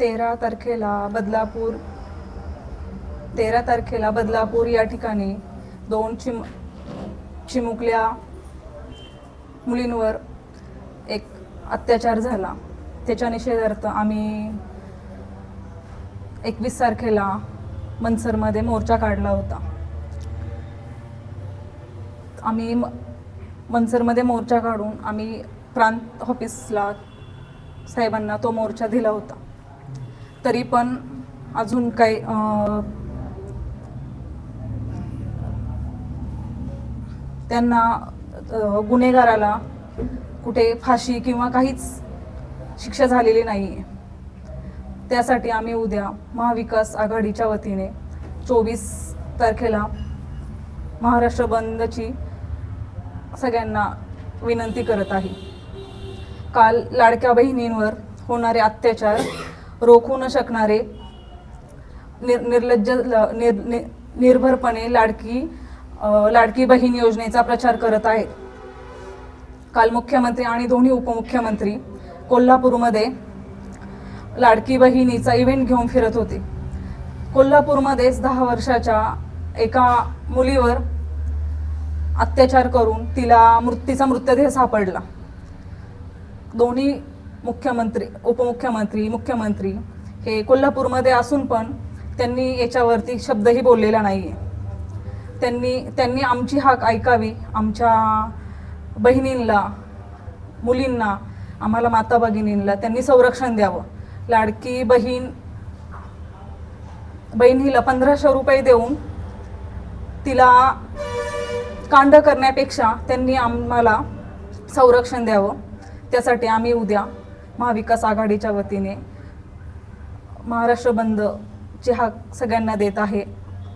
तेरा तारखेला बदलापूर तेरा तारखेला बदलापूर या ठिकाणी दोन चिम चिमुकल्या मुलींवर एक अत्याचार झाला. त्याच्या निषेधार्थ आम्ही एकवीस तारखेला मनसरमध्ये मोर्चा काढला होता. आम्ही म- मनसरमध्ये मोर्चा काढून आम्ही प्रांत ऑफिसला साहेबांना तो मोर्चा दिला होता. तरी पण अजून काही त्यांना गुन्हेगाराला कुठे फाशी किंवा काहीच शिक्षा झालेली नाही. आहे त्यासाठी आम्ही उद्या महाविकास आघाडीच्या वतीने चोवीस तारखेला महाराष्ट्र बंदची सगळ्यांना विनंती करत आहे. काल लाडक्या बहिणींवर होणारे अत्याचार रोखू न शकणारे निर निर्लज्ज ल- निर नि- निर्भरपणे लाडकी लाडकी बहीण योजनेचा प्रचार करत आहेत. काल मुख्यमंत्री आणि दोन्ही उपमुख्यमंत्री कोल्हापूरमध्ये लाडकी बहिणीचा इव्हेंट घेऊन फिरत होते. कोल्हापूरमध्येच दहा वर्षाच्या एका मुलीवर अत्याचार करून तिला मृत्यूचा मृतदेह सापडला. दोन्ही मुख्यमंत्री उपमुख्यमंत्री मुख्यमंत्री हे कोल्हापूरमध्ये असून पण त्यांनी याच्यावरती शब्दही बोललेला नाही आहे त्यांनी त्यांनी आमची हाक ऐकावी आमच्या बहिणींना मुलींना आम्हाला माता भगिनींना त्यांनी संरक्षण द्यावं. लाडकी बहीण बहिणीला पंधराशे रुपये देऊन तिला कांड करण्यापेक्षा त्यांनी आम्हाला संरक्षण द्यावं. त्यासाठी आम्ही उद्या महाविकास आघाडीच्या वतीने महाराष्ट्र बंदची हाक सगळ्यांना देत आहे.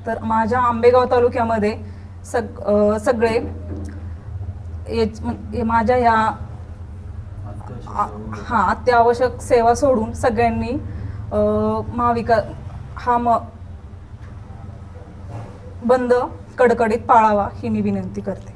तर माझ्या आंबेगाव तालुक्यामध्ये सग सगळे हेच माझ्या ह्या हा अत्यावश्यक सेवा सोडून सगळ्यांनी महाविका महाविकास हा म बंद कडकडीत पाळावा ही मी विनंती करते.